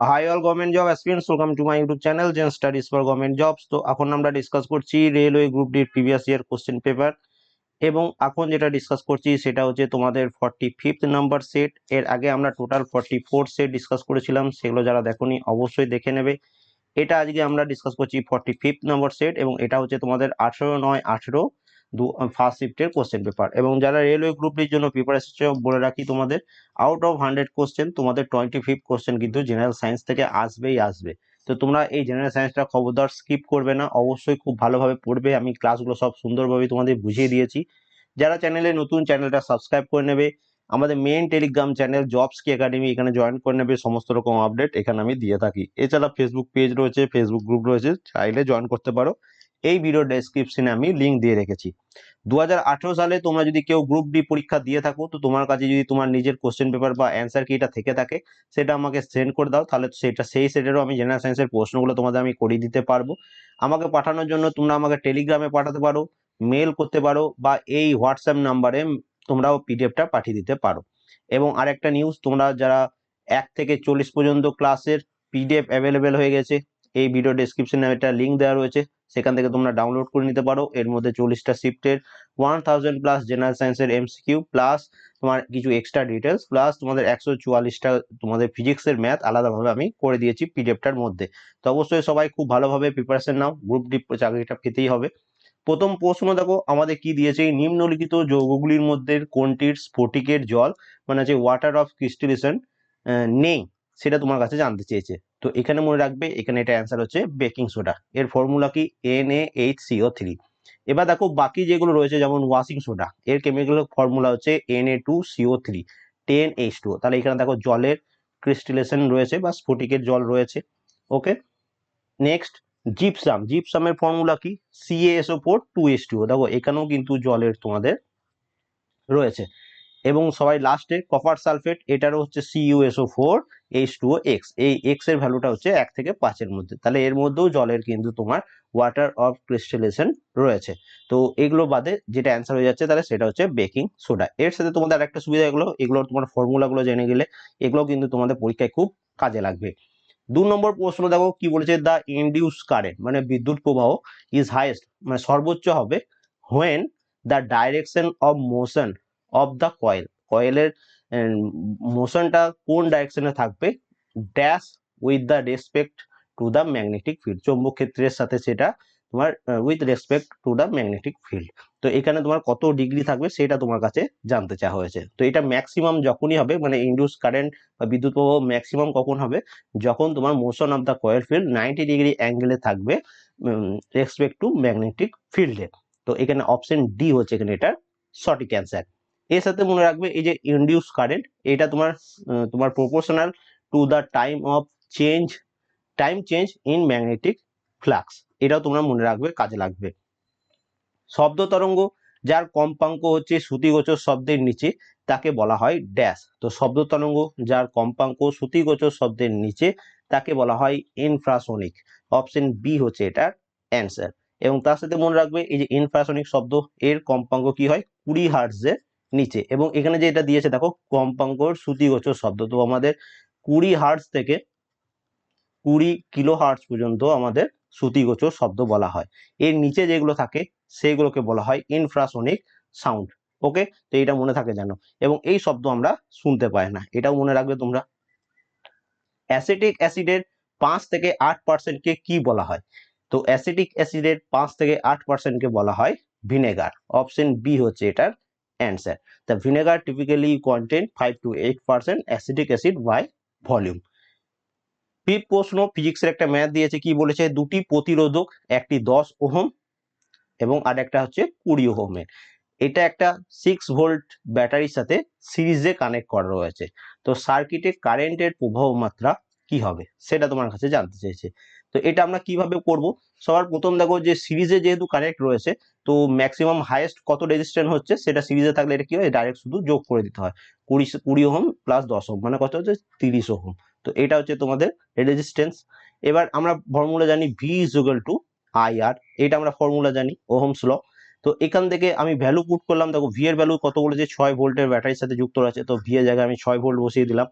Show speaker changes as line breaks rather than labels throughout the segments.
Hi all government job aspirants welcome to my YouTube channel gen studies for government jobs তো এখন আমরা discuss করছি railway group ডির previous year question paper এবং এখন যেটা ডিসকাস করছি সেটা হচ্ছে তোমাদের ফর্টি ফিফথ নাম্বার সেট এর আগে আমরা total forty four set discuss করেছিলাম, সেগুলো যারা দেখোনি অবশ্যই দেখে নেবে। এটা আজকে আমরা ডিসকাস করছি ফর্টি ফিফথ নাম্বার সেট এবং এটা হচ্ছে তোমাদের আঠেরো নয় আঠেরো দু ফার্স্ট শিফটের কোশ্চেন পেপার এবং যারা রেলওয়ে গ্রুপটির জন্য প্রিপারেশন বলে রাখি তোমাদের আউট অফ হান্ড্রেড কোশ্চেন তোমাদের টোয়েন্টি ফিফ কোশ্চেন কিন্তু জেনারেল সায়েন্স থেকে আসবেই আসবে। তো তোমরা এই জেনারেল সায়েন্সটা খবরদার স্কিপ করবে না, অবশ্যই খুব ভালোভাবে পড়বে। আমি ক্লাসগুলো সব সুন্দরভাবে তোমাদের বুঝিয়ে দিয়েছি। যারা চ্যানেলে নতুন চ্যানেলটা সাবস্ক্রাইব করে নেবে। আমাদের মেন টেলিগ্রাম চ্যানেল জবস কি একাডেমি এখানে জয়েন করে নেবে সমস্ত রকম আপডেট এখানে আমি দিয়ে থাকি। এছাড়া ফেসবুক পেজ রয়েছে ফেসবুক গ্রুপ রয়েছে, চাইলে জয়েন করতে পারো। এই ভিডিও ডেসক্রিপশনে আমি লিঙ্ক দিয়ে রেখেছি। দু হাজার আঠারো সালে তোমরা যদি কেউ গ্রুপ ডি পরীক্ষা দিয়ে থাকো, তো তোমার কাছে যদি তোমার নিজের কোশ্চেন পেপার বা অ্যান্সার কি এটা থেকে থাকে, সেটা আমাকে সেন্ড করে দাও। তাহলে সেটা, সেই সেটেরও আমি জেনারেল সায়েন্সের প্রশ্নগুলো তোমাদের আমি করিয়ে দিতে পারব। আমাকে পাঠানোর জন্য তোমরা আমাকে টেলিগ্রামে পাঠাতে পারো মেল করতে পারো, বা এই হোয়াটসঅ্যাপ নাম্বারে তোমরাও পিডিএফটা পাঠিয়ে দিতে পারো। এবং আরেকটা নিউজ তোমরা যারা এক থেকে চল্লিশ পর্যন্ত ক্লাসের পিডিএফ অ্যাভেলেবেল হয়ে গেছে এই ভিডিও ডেসক্রিপশনে একটা লিঙ্ক দেওয়া রয়েছে, সেখান থেকে তোমরা ডাউনলোড করে নিতে পারো। এর মধ্যে চল্লিশটা শিফটের ওয়ান থাউজেন্ড প্লাস জেনারেল সায়েন্সের এমসিকিউ প্লাস তোমার কিছু এক্সট্রা ডিটেলস প্লাস তোমাদের একশো চুয়াল্লিশটা তোমাদের ফিজিক্সের ম্যাথ আলাদাভাবে আমি করে দিয়েছি পিডিএফটার মধ্যে। তো অবশ্যই সবাই খুব ভালোভাবে প্রিপারেশন নাও গ্রুপ ডি চাকরিটা পেতেই হবে। প্রথম প্রশ্ন দেখো, আমাদের কি দিয়েছে? এই নিম্নলিখিত যৌগগুলির মধ্যে কোনটির স্ফটিকের জল মানে হচ্ছে ওয়াটার অফ ক্রিস্টিলেশন নেই, সেটা তোমার কাছে জানতে চেয়েছে। তো এখানে মনে রাখবে, এখানে এটা অ্যান্সার হচ্ছে বেকিং সোডা এর ফর্মুলা কি? এন এ এইচ থ্রি এবার দেখো বাকি যেগুলো রয়েছে, যেমন ওয়াশিং সোডা এর কেমিক্যাল ফর্মুলা হচ্ছে N A two CO three ten H two তাহলে এখানে দেখো জলের ক্রিস্টিলেশন রয়েছে বা স্ফটিকের জল রয়েছে ওকে নেক্সট জিপসাম জিপসামের ফর্মুলা কি? CSO four two S two দেখো এখানেও কিন্তু জলের তোমাদের রয়েছে। এবং সবাই লাস্টে কপার সালফেট এটারও হচ্ছে CUSO four H two X এই এক্সের ভ্যালুটা হচ্ছে এক থেকে পাঁচের মধ্যে। তাহলে এর মধ্যেও জলের কিন্তু তোমার ওয়াটার অফ ক্রিস্টালেশন রয়েছে। তো এগুলো বাদে যেটা অ্যান্সার হয়ে যাচ্ছে তাহলে সেটা হচ্ছে বেকিং সোডা এর সাথে তোমাদের আরেকটা সুবিধা এগুলো এগুলোর তোমার ফর্মুলাগুলো জেনে গেলে এগুলো কিন্তু তোমাদের পরীক্ষায় খুব কাজে লাগবে। দু নম্বর প্রশ্ন দেখো, কি বলেছে? দ্য ইন্ডিউস কারেন্ট মানে বিদ্যুৎ প্রবাহ ইজ হাইয়েস্ট মানে সর্বোচ্চ হবে when the direction of motion of the coil কয়েলের মোশনটা কোন ডাইরেকশনে থাকবে? Dash with the respect to the magnetic field চৌম্বক ক্ষেত্রের সাথে সেটা তোমার with respect to the magnetic field তো এখানে তোমার কত ডিগ্রি থাকবে সেটা তোমার কাছে জানতে চাওয়া হয়েছে। তো এটা ম্যাক্সিমাম যখনই হবে মানে ইন্ডিউস কারেন্ট বা বিদ্যুৎ প্রবাহ ম্যাক্সিমাম কখন হবে? যখন তোমার motion of the coil field ninety degree অ্যাঙ্গেলে থাকবে রেসপেক্ট টু ম্যাগনেটিক ফিল্ডে তো এখানে অপশন ডি হচ্ছে এখানে এটা সঠিক অ্যান্সার এর সাথে মনে রাখবে এই যে ইন্ডিউস কারেন্ট এটা তোমার তোমার proportional to the time of change time change in magnetic flux এটাও তোমরা মনে রাখবে, কাজে লাগবে। শব্দ তরঙ্গ, যার কম্পাঙ্ক হচ্ছে শ্রুতিগোচর শব্দের নিচে, তাকে বলা হয় ড্যাশ তো শব্দ তরঙ্গ, যার কম্পাঙ্ক শ্রুতিগোচর শব্দের নিচে, তাকে বলা হয় ইনফ্রাসনিক অপশন বি হচ্ছে এটার অ্যান্সার এবং তার সাথে মনে রাখবে, এই যে ইনফ্রাসনিক শব্দ, এর কম্পাঙ্ক কি হয়? কুড়ি হার্টসের নিচে। এবং এখানে যে এটা দিয়েছে, দেখো, কম্পাঙ্কর শ্রুতিগোচর শব্দ। তো আমাদের কুড়ি হার্টস থেকে কুড়ি কিলো হার্টস পর্যন্ত আমাদের শ্রুতিগোচর শব্দ বলা হয়। এর নিচে যেগুলো থাকে সেগুলোকে বলা হয় ইনফ্রাসনিক সাউন্ড ওকে তো এটা মনে থাকে জানো এবং এই শব্দ আমরা শুনতে পাই না। এটাও মনে রাখবে তোমরা। অ্যাসিটিক অ্যাসিডের পাঁচ থেকে আট পার্সেন্টকে কি বলা হয়? তো অ্যাসিটিক অ্যাসিডের পাঁচ থেকে আট পার্সেন্টকে বলা হয় ভিনেগার অপশন বি হচ্ছে এটার the vinegar typically content five to eight percent acidic acid by volume fifth প্রশ্ন ফিজিক্সের একটা ম্যাথ দিয়েছে, কি বলেছে? দুটি প্রতিরোধক, একটি দশ ওহম এবং আর একটা হচ্ছে কুড়ি ওহমের। এটা একটা সিক্স ভোল্ট ব্যাটারির সাথে সিরিজে কানেক্ট করা রয়েছে। তো সার্কিটে কারেন্টের প্রবাহ মাত্রা কি হবে? সেটা তোমার কাছে জানতে চেয়েছে তো এটা আমরা কীভাবে করব? সবার প্রথম দেখো যে সিরিজে যেহেতু কানেক্ট রয়েছে, তো ম্যাক্সিমাম হাইয়েস্ট কত রেজিস্ট্যান্ট হচ্ছে সেটা সিরিজে থাকলে এটা কি হয়? ডাইরেক্ট শুধু যোগ করে দিতে হয়। কুড়ি কুড়ি ওহম প্লাস দশ ওহম মানে কত হচ্ছে? তিরিশ ওহম। তো এটা হচ্ছে তোমাদের রেজিস্ট্যান্স এবার আমরা ফর্মুলা জানি V is to I R এটা আমরা ফর্মুলা জানি, ওহমস ল তো এখান থেকে আমি ভ্যালু পুট করলাম। দেখো ভি এর ভ্যালু কত বলেছে? ছয় ভোল্টের ব্যাটারির সাথে যুক্ত আছে তো ভি এর জায়গায় আমি ছয় ভোল্ট বসিয়ে দিলাম।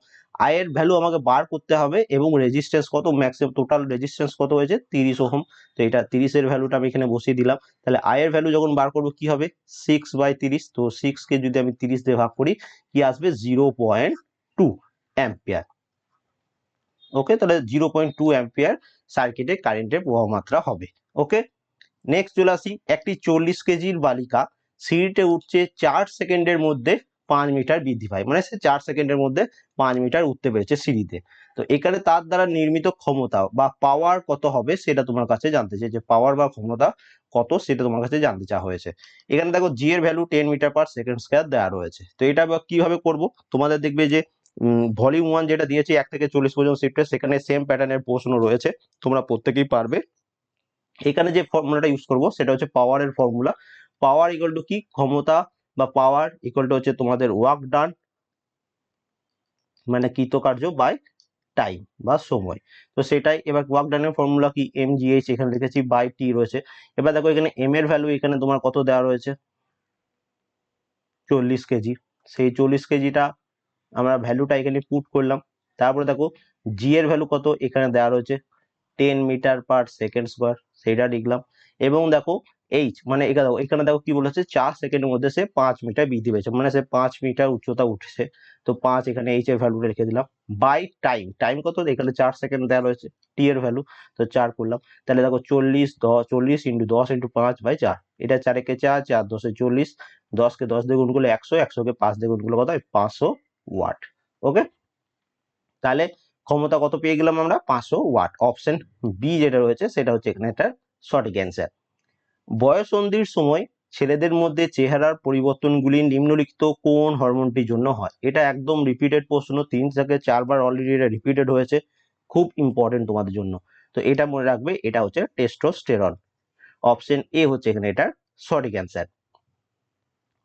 আই এর ভ্যালু আমাকে বার করতে হবে এবং রেজিস্ট্যান্স কত? ম্যাক্সিমাম টোটাল রেজিস্ট্যান্স কত হয়েছে? তিরিশ ওহম। তো এটা তিরিশের ভ্যালুটা আমি এখানে বসিয়ে দিলাম। তাহলে আই এর ভ্যালু যখন বার করব, কি হবে? সিক্স বাই তিরিশ। তো সিক্স কে যদি আমি তিরিশ দিয়ে ভাগ করি, কি আসবে? Zero point two ampere okay তাহলে জিরো পয়েন্ট টু অ্যাম্পিয়ার সার্কিটে কারেন্টের প্রবাহ মাত্রা হবে। ওকে নেক্সট চলে আসি, একটি চল্লিশ কেজির বালিকা। সিঁড়িতে উঠছে চার সেকেন্ডের মধ্যে পাঁচ মিটার বৃদ্ধি পায়। মানে সে চার সেকেন্ডের মধ্যে পাঁচ মিটার উঠতে পেরেছে সিঁড়িতে। তো এখানে তার দ্বারা নির্মিত ক্ষমতা বা পাওয়ার কত হবে সেটা তোমার কাছে জানতে চাই। যে পাওয়ার বা ক্ষমতা কত সেটা তোমার কাছে জানতে চাওয়া হয়েছে। এখানে দেখো জি এর value ten metre per second square দেওয়া রয়েছে। তো এটা কীভাবে করব? তোমাদের দেখবে যে ভলিউম ওয়ান যেটা দিয়েছি, এক থেকে চল্লিশ পর্যন্ত শিফটে সেখানে সেম প্যাটার্নের প্রশ্ন রয়েছে। তোমরা প্রত্যেকেই পারবে। এখানে যে ফর্মুলাটা ইউজ করব, সেটা হচ্ছে পাওয়ারের ফর্মুলা পাওয়ার ইকুয়াল টু কি? ক্ষমতা বা পাওয়ার ইকুয়াল টু হচ্ছে তোমাদের ওয়ার্ক ডান মানে কৃতকার্য বাই টাইম বা সময়। তো সেটাই, এবার ওয়ার্ক ডানের ফর্মুলা কি? এম জিএইচ এখানে লিখেছি বাই টি রয়েছে। এবার দেখো এখানে এম এর ভ্যালু এখানে তোমার কত দেওয়া রয়েছে? চল্লিশ কেজি। সেই চল্লিশ কেজিটা আমরা ভ্যালুটা এখানে পুট করলাম। তারপরে দেখো জি এর ভ্যালু কত? এখানে দেওয়া রয়েছে ten metre per second square সেইটা লিখলাম এবং দেখো এইচ মানে এখানে দেখো এখানে দেখো কি বলেছে? চার সেকেন্ডের মধ্যে সে পাঁচ মিটার বৃদ্ধি পেয়েছে। মানে সে পাঁচ মিটার উচ্চতা উঠছে। তো পাঁচ এখানে এইচ এর ভ্যালুটা রেখে দিলাম। বাই টাইম টাইম কত? এখানে চার সেকেন্ড দেওয়া রয়েছে টি এর ভ্যালু তো চার করলাম। তাহলে দেখো চল্লিশ দশ, চল্লিশ ইন্টু দশ ইন্টু পাঁচ বাই চার। এটা চারেকে চার? চার দশে চল্লিশ। দশকে দশ দিয়ে করলে একশো একশোকে পাঁচ দিয়ে করলে কত হয়? পাঁচশো ওয়াট। ওকে তাহলে ক্ষমতা কত পেয়ে গেলাম আমরা? পাঁচশো ওয়াট। অপশন বি যেটা রয়েছে, সেটা হচ্ছে এখানে একটা সঠিক অ্যান্সার বয়সন্ধির সময় ছেলেদের মধ্যে চেহারার পরিবর্তনগুলি নিম্নলিখিত কোন হরমোনটির জন্য হয়? এটা একদম রিপিটেড প্রশ্ন। তিন থেকে চারবার অলরেডি এটা রিপিটেড হয়েছে। খুব ইম্পর্টেন্ট তোমাদের জন্য। তো এটা মনে রাখবে, এটা হচ্ছে টেস্টোস্টেরন অপশন এ হচ্ছে এখানে এটার সঠিক অ্যান্সার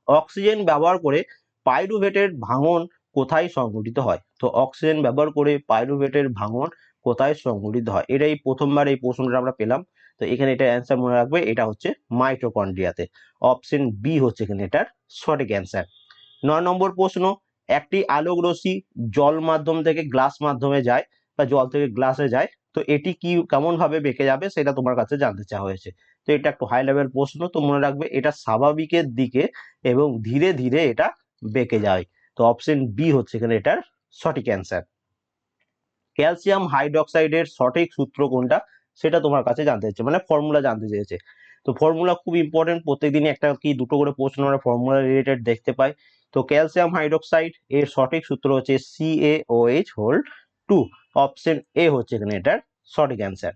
অক্সিজেন ব্যবহার করে পাইরুভেটের ভাঙন কোথায় সংঘটিত হয়? তো অক্সিজেন ব্যবহার করে পাইরুভেটের ভাঙন কোথায় সংঘটিত হয়? এটাই প্রথমবার এই প্রশ্নটা আমরা পেলাম। তো এখানে এটা অ্যান্সার মনে রাখবে, এটা হচ্ছে মাইটোকন্ড্রিয়াতে অপশন বি হচ্ছে এখানে এটার সঠিক অ্যান্সার নয় নম্বর প্রশ্ন, একটি আলোক রশ্মি জল মাধ্যম থেকে গ্লাস মাধ্যমে যায় বা জল থেকে গ্লাসে যায়, তো এটি কি কেমন ভাবে বেঁকে যাবে সেটা তোমার কাছে জানতে চাওয়া হয়েছে। তো এটা একটু হাই লেভেল প্রশ্ন, তো মনে রাখবে এটা স্বাভাবিকের দিকে এবং ধীরে ধীরে এটা বেঁকে যায়। তো অপশন বি হচ্ছে এখানে এটার সঠিক অ্যান্সার ক্যালসিয়াম হাইড্রক্সাইডের সঠিক সূত্র কোনটা? সেটা তোমার কাছে জানতে চাইছে মানে ফর্মুলা জানতে চেয়েছে তো ফর্মুলা খুব ইম্পর্টেন্ট প্রত্যেকদিনই একটা কি দুটো করে প্রশ্ন আমরা ফর্মুলা রিলেটেড দেখতে পাই। তো ক্যালসিয়াম হাইড্রক্সাইড এর সঠিক সূত্র হচ্ছে C A O H whole two option A হচ্ছে এখানে এটার সঠিক অ্যান্সার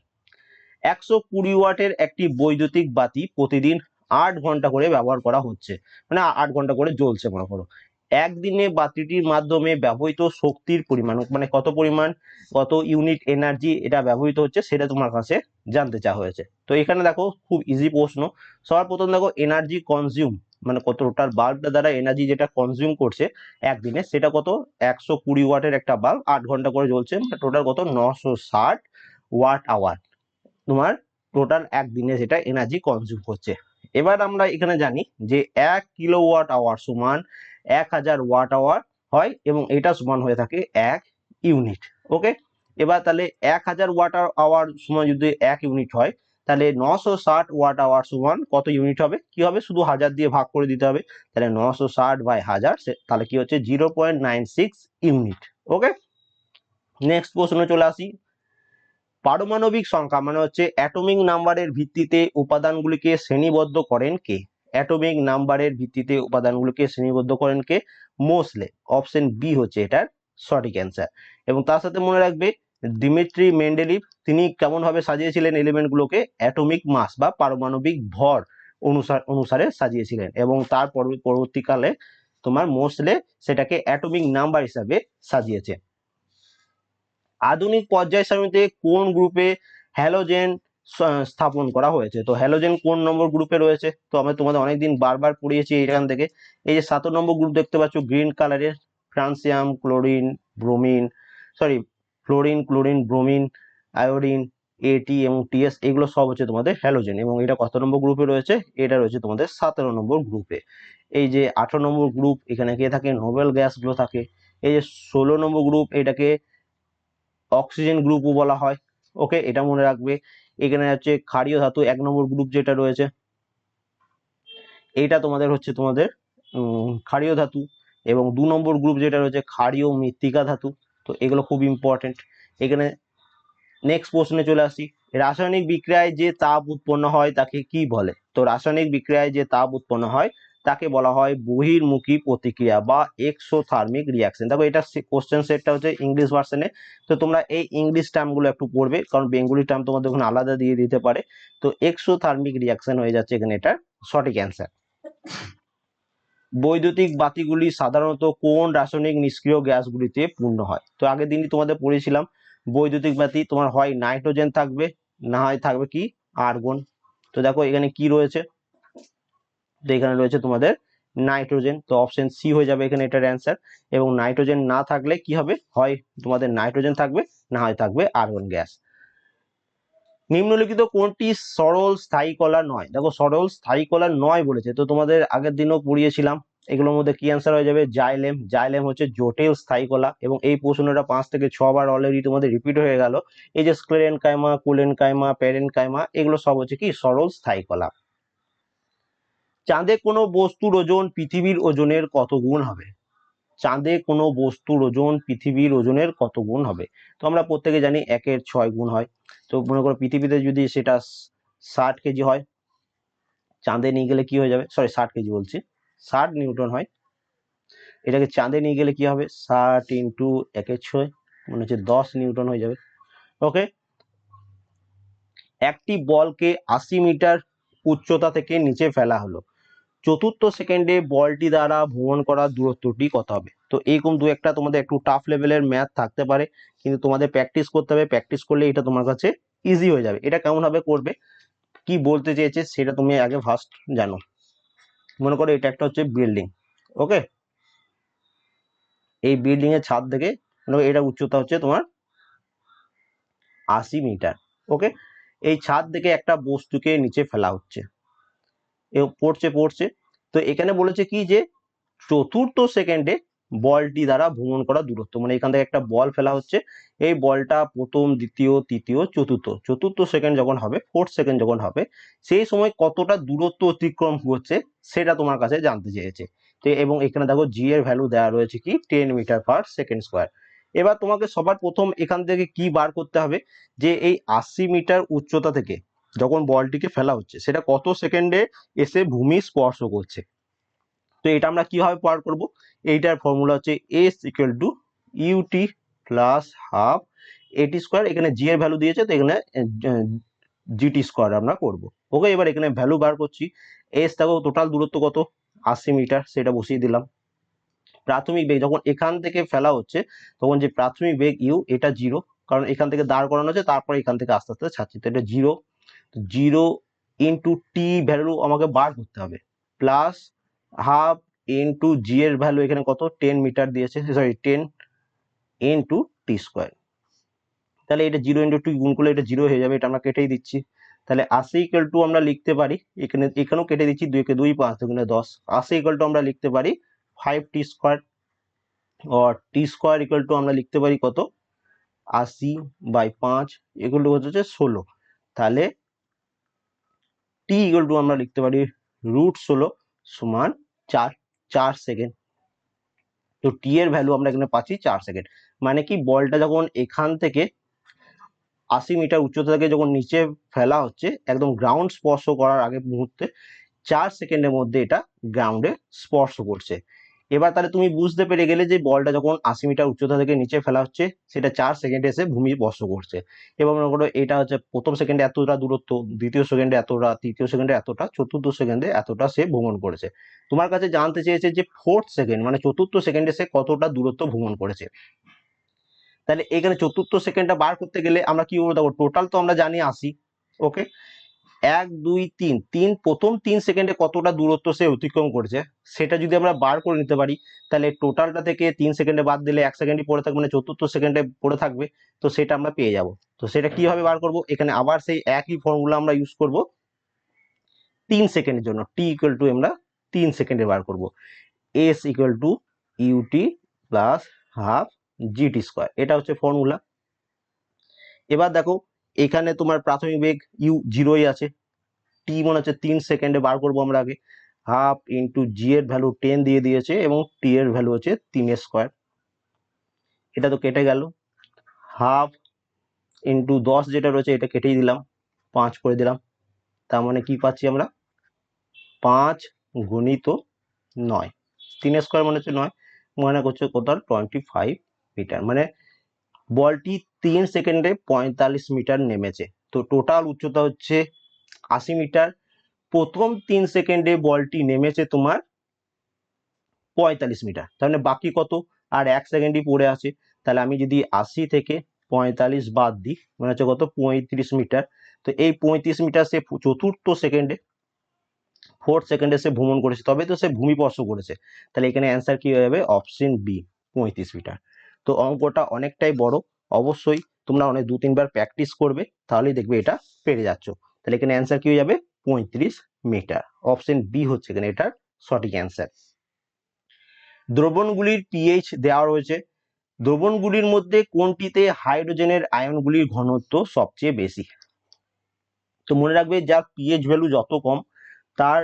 একশো কুড়ি ওয়াটের একটি বৈদ্যুতিক বাতি প্রতিদিন আট ঘণ্টা করে ব্যবহার করা হচ্ছে। মানে আট ঘণ্টা করে জ্বলছে মনে করো। একদিনে বাতিটির মাধ্যমে ব্যবহৃত শক্তির পরিমাণ মানে কত পরিমাণ, কত ইউনিট এনার্জি এটা ব্যবহৃত হচ্ছে সেটা তোমার কাছে জানতে চাওয়া হয়েছে। তো এখানে দেখো খুব ইজি প্রশ্ন। সবার প্রথম দেখো এনার্জি কনজিউম মানে কত টোটাল বাল্বটা দ্বারা এনার্জি যেটা কনজিউম করছে একদিনে, সেটা কত? একশো কুড়ি ওয়াটের একটা বাল্ব আট ঘণ্টা করে জ্বলছে টোটাল কত? নশো ষাট ওয়াট আওয়ার তোমার টোটাল একদিনে সেটা এনার্জি কনজিউম করছে। এবার আমরা এখানে জানি যে এক কিলো ওয়াট আওয়ার সমান এক হাজার ওয়াট আওয়ার হয় এবং এটা সমান হয়ে থাকে এক ইউনিট, ওকে? এবার তাহলে এক হাজার ওয়াট আওয়ার সময় যদি এক ইউনিট হয়, তাহলে নশো ষাট ওয়াট আওয়ার সমান কত ইউনিট হবে? কি হবে? শুধু হাজার দিয়ে ভাগ করে দিতে হবে। তাহলে নশো ষাট বাই হাজার তাহলে কি হচ্ছে? Zero point nine six unit, okay? Next প্রশ্নে চলে আসি। পারমাণবিক সংখ্যা মানে হচ্ছে অ্যাটমিক নাম্বারের ভিত্তিতে উপাদানগুলিকে শ্রেণীবদ্ধ করেন কে? অ্যাটমিক নাম্বারের ভিত্তিতে উপাদানগুলোকে শ্রেণীবদ্ধ করেন কে? মোসলে। অপশন বি হচ্ছে এটার সঠিক অ্যান্সার। এবং তার সাথে মনে রাখবে দিমিত্রি মেন্ডেলিভ, তিনি কেমন ভাবে সাজিয়েছিলেন এলিমেন্টগুলোকে? অ্যাটমিক মাস বা পারমাণবিক ভর অনুসার, অনুসারে সাজিয়েছিলেন। এবং তার পরবর্তীকালে তোমার মোসলে সেটাকে অ্যাটমিক নাম্বার হিসাবে সাজিয়েছে। আধুনিক পর্যায় সারণীতে কোন গ্রুপে হ্যালোজেন স্থাপন করা হয়েছে। তো হ্যালোজেন কোন নম্বর গ্রুপে রয়েছে? তো আমরা তোমাদের অনেকদিন বারবার পড়িয়েছি এখান থেকে। এই যে সাত নম্বর গ্রুপ দেখতে পাচ্ছ গ্রিন কালারের francium chlorine bromine sorry fluorine chlorine bromine iodine এটি এবং টিএস এগুলো সব হচ্ছে তোমাদের হ্যালোজেন এবং এটা কত নম্বর গ্রুপে রয়েছে? এটা রয়েছে তোমাদের সতেরো নম্বর গ্রুপে এই যে আঠারো নম্বর গ্রুপ এখানে কে থাকে? নোবেল গ্যাসগুলো থাকে। এই যে ষোলো নম্বর গ্রুপ এটাকে অক্সিজেন গ্রুপও বলা হয়। ওকে এটা মনে রাখবে। এখানে হচ্ছে ক্ষারীয় ধাতু এক নম্বর গ্রুপ যেটা রয়েছে। এইটা তোমাদের হচ্ছে তোমাদের ক্ষারীয় ধাতু এবং দু নম্বর গ্রুপ যেটা রয়েছে ক্ষারীয় মৃত্তিকা ধাতু। তো এগুলো খুব ইম্পর্টেন্ট এখানে নেক্সট প্রশ্নে চলে আসি। রাসায়নিক বিক্রিয়ায় যে তাপ উৎপন্ন হয় তাকে কি বলে? তো রাসায়নিক বিক্রিয়ায় যে তাপ উৎপন্ন হয় তাকে বলা হয় বহির্মুখী প্রতিক্রিয়া বা এক্সোথার্মিক রিয়াকশন দেখো এটা কোশ্চেন সেটটা হচ্ছে ইংলিশ ভার্সনে তো তোমরা এই ইংলিশ টার্মগুলো একটু পড়বে, কারণ বেঙ্গলি টার্ম তোমাদের ওখানে আলাদা দিয়ে দিতে পারে। তো এক্সোথার্মিক রিয়াকশন হয়ে যাচ্ছে এখানে এটা সঠিক অ্যান্সার বৈদ্যুতিক বাতিগুলি সাধারণত কোন রাসায়নিক নিষ্ক্রিয় গ্যাসগুলিতে পূর্ণ হয়? তো আগের দিনই তোমাদের পড়েছিলাম, বৈদ্যুতিক বাতি তোমার হয় নাইট্রোজেন থাকবে, না হয় থাকবে কি? আর্গন তো দেখো এখানে কি রয়েছে? এখানে রয়েছে তোমাদের নাইট্রোজেন। তো অপশন সি হয়ে যাবে এখানে এটার অ্যান্সার এবং নাইট্রোজেন না থাকলে কি হবে? হয় তোমাদের নাইট্রোজেন থাকবে, না হয় থাকবে আর্গন গ্যাস। নিম্নলিখিত কোনটি সরল স্থায়ী কলা নয়? দেখো, সরল স্থায়ী কলা নয় বলেছে। তো তোমাদের আগের দিনও পড়িয়েছিলাম, এগুলোর মধ্যে কি অ্যান্সার হয়ে যাবে? জাইলেম। জাইলেম হচ্ছে জটিল স্থায়ী কলা। এবং এই প্রশ্নটা পাঁচ থেকে ছবার অলরেডি তোমাদের রিপিট হয়ে গেল। এই যে sclerenchyma collenchyma parenchyma এগুলো সব হচ্ছে কি? সরল স্থায়ী কলা। চাঁদে কোনো বস্তুর ওজন পৃথিবীর ওজনের কত গুণ হবে? চাঁদে কোনো বস্তুর ওজন পৃথিবীর ওজনের কত গুণ হবে? তো আমরা প্রত্যেকে জানি একের ছয় গুণ হয়। তো মনে করো পৃথিবীতে যদি সেটা ষাট কেজি হয়, চাঁদে নিয়ে গেলে কি হয়ে যাবে? সরি ষাট কেজি বলছি। ষাট নিউটন হয়। এটাকে চাঁদে নিয়ে গেলে কি হবে? ষাট ইন্টু একের ছয়, মনে হচ্ছে দশ নিউটন হয়ে যাবে। ওকে? একটি বলকে আশি মিটার উচ্চতা থেকে নিচে ফেলা হলো। চতুর্থ সেকেন্ডে বলটি দ্বারা ভ্রমণ করার দূরত্বটি কত হবে? তো এইরকম দু একটা তোমাদের একটু টাফ লেভেলের ম্যাথ থাকতে পারে, কিন্তু তোমাদের প্র্যাকটিস করতে হবে। প্র্যাকটিস করলে এটা তোমার কাছে ইজি হয়ে যাবে। এটা কেমন ভাবে করবে? কি বলতে চেয়েছে সেটা তুমি আগে ফার্স্ট জানো। মনে করো এটা একটা হচ্ছে বিল্ডিং ওকে এই বিল্ডিং এর ছাদ থেকে এটা উচ্চতা হচ্ছে তোমার আশি মিটার ওকে এই ছাদ থেকে একটা বস্তুকে নিচে ফেলা হচ্ছে। পড়ছে পড়ছে। তো এখানে বলেছে কি যে, চতুর্থ সেকেন্ডে বলটি দ্বারা ভ্রমণ করা দূরত্ব। মানে এখান থেকে একটা বল ফেলা হচ্ছে। এই বলটা প্রথম, দ্বিতীয়, তৃতীয়, চতুর্থ। চতুর্থ সেকেন্ড যখন হবে ফোর্থ সেকেন্ড যখন হবে, সেই সময় কতটা দূরত্ব অতিক্রম করছে, সেটা তোমার কাছে জানতে চেয়েছে। তো এবং এখানে দেখো জি এর ভ্যালু দেওয়া রয়েছে কি ten metre per second square এবার তোমাকে সবার প্রথম এখান থেকে কি বার করতে হবে? যে এই আশি মিটার উচ্চতা থেকে যখন বলটিকে ফেলা হচ্ছে, সেটা কত সেকেন্ডে এসে ভূমি স্পর্শ করছে। তো এটা আমরা কীভাবে পার করব? এইটার ফর্মুলা হচ্ছে s equal to u t plus half a t square এখানে জি এর ভ্যালু দিয়েছে, তো এখানে জিটি স্কোয়ার আমরা করব। ওকে এবার এখানে ভ্যালু বার করছি। এস দেখো টোটাল দূরত্ব কত? আশি মিটার সেটা বসিয়ে দিলাম। প্রাথমিক বেগ, যখন এখান থেকে ফেলা হচ্ছে, তখন যে প্রাথমিক বেগ ইউ এটা জিরো কারণ এখান থেকে দাঁড় করানো হচ্ছে তারপর এখান থেকে আস্তে আস্তে ছাড়ছি। তো এটা zero zero into t value আমাকে বার করতে হবে। প্লাস হাফ ইন্টু জি এর ভ্যালু এখানে কত? টেন মিটার দিয়েছে sorry ten into t square তাহলে এটা জিরো ইন্টু টু গুণ করলে এটা জিরো হয়ে যাবে, এটা আমরা কেটেই দিচ্ছি। তাহলে আশি ইকুয়াল টু আমরা লিখতে পারি, এখানে, এখানেও কেটে দিচ্ছি দুইকে দুই পাঁচ দুগুণে দশ। আশি ইকুয়াল টু আমরা লিখতে পারি ফাইভ টি স্কোয়ার আর টি স্কোয়ার ইকুয়াল টু আমরা লিখতে পারি কত? আশি বাই পাঁচ, এগুলো হচ্ছে ষোলো। তাহলে টি ইকুয়াল টু আমরা লিখতে পারি রুট ষোলো সমান চার চার সেকেন্ড তো টি এর ভ্যালু আমরা এখানে পাচ্ছি চার সেকেন্ড মানে কি বলটা যখন এখান থেকে আশি মিটার উচ্চতা থেকে যখন নিচে ফেলা হচ্ছে, একদম গ্রাউন্ড স্পর্শ করার আগে মুহূর্তে চার সেকেন্ডের মধ্যে এটা গ্রাউন্ডে স্পর্শ করছে। এবার তাহলে তুমি বুঝতে পেরে গেলে যে বলটা যখন আশি মিটার উচ্চতা থেকে নিচে ফেলা হচ্ছে, সেটা চার সেকেন্ডে এসে ভূমি স্পর্শ করছে। এবং মনে করো এটা হচ্ছে প্রথম সেকেন্ডে এতটা দূরত্ব, দ্বিতীয় সেকেন্ডে এতটা, তৃতীয় সেকেন্ডে এতটা, চতুর্থ সেকেন্ডে এতটা সে ভ্রমণ করেছে। তোমার কাছে জানতে চেয়েছে যে ফোর্থ সেকেন্ড মানে চতুর্থ সেকেন্ডে সে কতটা দূরত্ব ভ্রমণ করেছে। তাহলে এখানে চতুর্থ সেকেন্ডটা বার করতে গেলে আমরা কি করব দেখো টোটাল তো আমরা জানি আশি ওকে এক, দুই, তিন তিন, প্রথম তিন সেকেন্ডে কতটা দূরত্ব সে অতিক্রম করেছে, সেটা যদি আমরা বার করে নিতে পারি, তাহলে টোটালটা থেকে তিন সেকেন্ডে বাদ দিলে এক সেকেন্ডই পড়ে থাকবে মানে চতুর্থ সেকেন্ডে পড়ে থাকবে, তো সেটা আমরা পেয়ে যাব। তো সেটা কীভাবে বার করব, এখানে আবার সেই একই ফর্মুলা আমরা ইউজ করব, তিন সেকেন্ডের জন্য টি ইকুয়াল টু আমরা তিন সেকেন্ডে বার করব s equal to u t plus half g t square এটা হচ্ছে ফর্মুলা এবার দেখো এখানে তোমার প্রাথমিক বেগ ইউ জিরোই আছে। টি মনে হচ্ছে তিন সেকেন্ডে বার করব আমরা আগে। হাফ ইন্টু জি এর ভ্যালু টেন দিয়ে দিয়েছে এবং টি এর ভ্যালু হচ্ছে তিনের স্কোয়ার এটা তো কেটে গেল। হাফ ইন্টু দশ যেটা রয়েছে এটা কেটেই দিলাম। পাঁচ করে দিলাম। তার মানে কি পাচ্ছি আমরা? পাঁচ গুণিত নয়। তিনের স্কোয়ার মানে হচ্ছে নয়। মনে করছে কোথাও টোয়েন্টি ফাইভ মিটার মানে বলটি তিন সেকেন্ডে পঁয়তাল্লিশ মিটার নেমেছে। তো টোটাল উচ্চতা হচ্ছে আশি মিটার। প্রথম তিন সেকেন্ডে বলটি নেমেছে তোমার পঁয়তাল্লিশ মিটার। তাহলে বাকি কত? আর এক সেকেন্ডই পড়ে আছে। তাহলে আমি যদি আশি থেকে পঁয়তাল্লিশ বাদ দিই মানে হচ্ছে কত? পঁয়ত্রিশ মিটার। তো এই পঁয়ত্রিশ মিটার সে চতুর্থ সেকেন্ডে ফোর্থ সেকেন্ডে সে ভ্রমণ করেছে। তবে তো সে ভূমিস্পর্শ করেছে। তাহলে এখানে অ্যান্সার কি হয়ে যাবে? অপশন বি পঁয়ত্রিশ মিটার। তো অঙ্কটা অনেকটাই বড়। অবশ্যই তোমরা অনেক দু, তিনবার প্র্যাকটিস করবে, তাহলেই দেখবে এটা পেরে যাচ্ছ। তাহলে এখানে অ্যান্সার কি হয়ে যাবে? পঁয়ত্রিশ মিটার অপশন বি হচ্ছে এখানে এটার সঠিক অ্যান্সার দ্রবণগুলির পিএইচ দেওয়া রয়েছে। দ্রবণগুলির মধ্যে কোনটিতে হাইড্রোজেনের আয়নগুলির ঘনত্ব সবচেয়ে বেশি? তো মনে রাখবে যার পিএইচ ভ্যালু যত কম, তার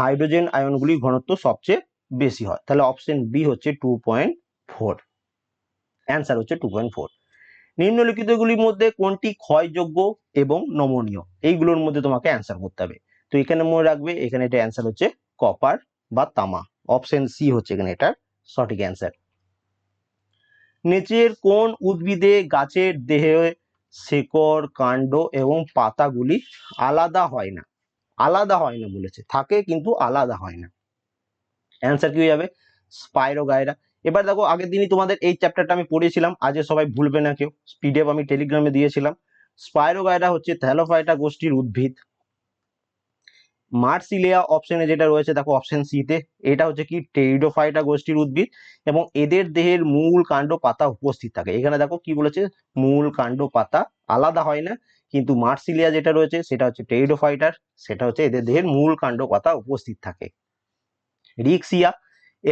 হাইড্রোজেন আয়নগুলির ঘনত্ব সবচেয়ে বেশি হয়। তাহলে অপশন বি হচ্ছে টু পয়েন্ট ফোর অ্যান্সার হচ্ছে টু পয়েন্ট ফোর নিম্নলিখিতগুলির মধ্যে কোনটি ক্ষয়যোগ্য এবং নমনীয়? এইগুলোর মধ্যে তোমাকে অ্যান্সার করতে হবে। তো এখানে মনে রাখবে, এখানে এটা অ্যান্সার হচ্ছে কপার বা তামা। অপশন সি হচ্ছে এখানে এটার সঠিক অ্যান্সার নিচের কোন উদ্ভিদে গাছের দেহে শেকড়, কাণ্ড এবং পাতাগুলি আলাদা হয় না? আলাদা হয় না বলেছে। থাকে কিন্তু আলাদা হয় না। অ্যান্সার কি হয়ে যাবে? স্পাইরোগায়রা এবার দেখো, আগের দিনই তোমাদের এই চ্যাপ্টারটা আমি পড়িয়েছিলাম। আজকে সবাই ভুলবে না কেউ। পিডিএফ আমি টেলিগ্রামে দিয়েছিলাম। স্পাইরোগায়রা হচ্ছে থ্যালোফাইটা গোষ্ঠীর উদ্ভিদ। মার্সিলিয়া অপশনে যেটা রয়েছে, দেখো অপশন সিতে এটা হচ্ছে কি? টেরিডোফাইটা গোষ্ঠীর উদ্ভিদ এবং এদের দেহের মূল কাণ্ড পাতা উপস্থিত থাকে। এখানে দেখো কি বলেছে? মূল কাণ্ড পাতা আলাদা হয় না, কিন্তু মার্সিলিয়া যেটা রয়েছে, সেটা হচ্ছে টেরিডোফাইটার সেটা হচ্ছে এদের দেহের মূল কাণ্ড পাতা উপস্থিত থাকে। রিক্সিয়া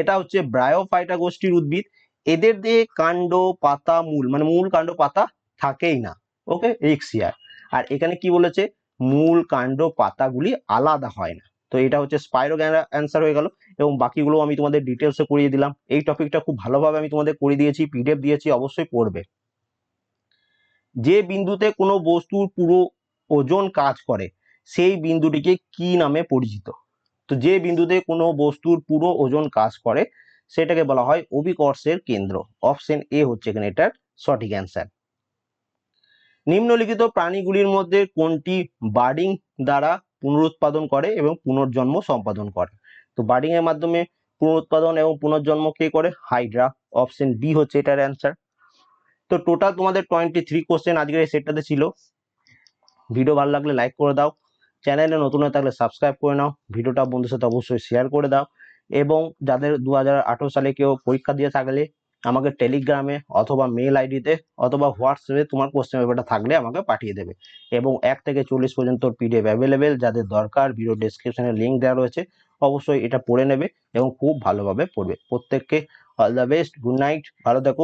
এটা হচ্ছে ব্রায়োফাইটা গোষ্ঠীর উদ্ভিদ। এদের দিয়ে কাণ্ড, পাতা, মূল মানে মূল কাণ্ড, পাতা থাকেই না। ওকে রিক্সিয়া আর এখানে কি বলেছে? মূল কাণ্ড, পাতাগুলি আলাদা হয় না। তো এটা হচ্ছে স্পাইরো অ্যান্সার হয়ে গেল। এবং বাকিগুলো আমি তোমাদের ডিটেলসে করিয়ে দিলাম। এই টপিকটা খুব ভালোভাবে আমি তোমাদের করে দিয়েছি পিডিএফ দিয়েছি, অবশ্যই পড়বে। যে বিন্দুতে কোনো বস্তুর পুরো ওজন কাজ করে, সেই বিন্দুটিকে কি নামে পরিচিত? তো যে বিন্দুতে কোনো বস্তুর পুরো ওজন কাজ করে, সেটাকে বলা হয় অভিকর্ষের কেন্দ্র। অপশন এ হচ্ছে এখানে এটার সঠিক অ্যান্সার নিম্নলিখিত প্রাণীগুলির মধ্যে কোনটি বার্ডিং দ্বারা পুনরুৎপাদন করে এবং পুনর্জন্ম সম্পাদন করে? তো বার্ডিং এর মাধ্যমে পুনরুৎপাদন এবং পুনর্জন্ম কে করে? হাইড্রা অপশন ডি হচ্ছে এটার অ্যান্সার তো টোটাল তোমাদের টোয়েন্টি থ্রি কোশ্চেন আজকের সেটটাতে ছিল। ভিডিও ভালো লাগলে লাইক করে দাও। চ্যানেলে নতুন হয়ে থাকলে সাবস্ক্রাইব করে নাও। ভিডিওটা বন্ধুর সাথে অবশ্যই শেয়ার করে দাও। এবং যাদের দু হাজার আঠেরো সালে কেউ পরীক্ষা দিয়ে থাকলে আমাকে টেলিগ্রামে অথবা মেল আইডিতে অথবা হোয়াটসঅ্যাপে তোমার কোশ্চেন পেপারটা থাকলে আমাকে পাঠিয়ে দেবে। এবং এক থেকে চল্লিশ পর্যন্ত পিডিএফ অ্যাভেলেবেল যাদের দরকার ভিডিও ডেসক্রিপশনে লিঙ্ক দেওয়া রয়েছে, অবশ্যই এটা পড়ে নেবে এবং খুব ভালোভাবে পড়বে। প্রত্যেককে all the best good night ভালো থেকো।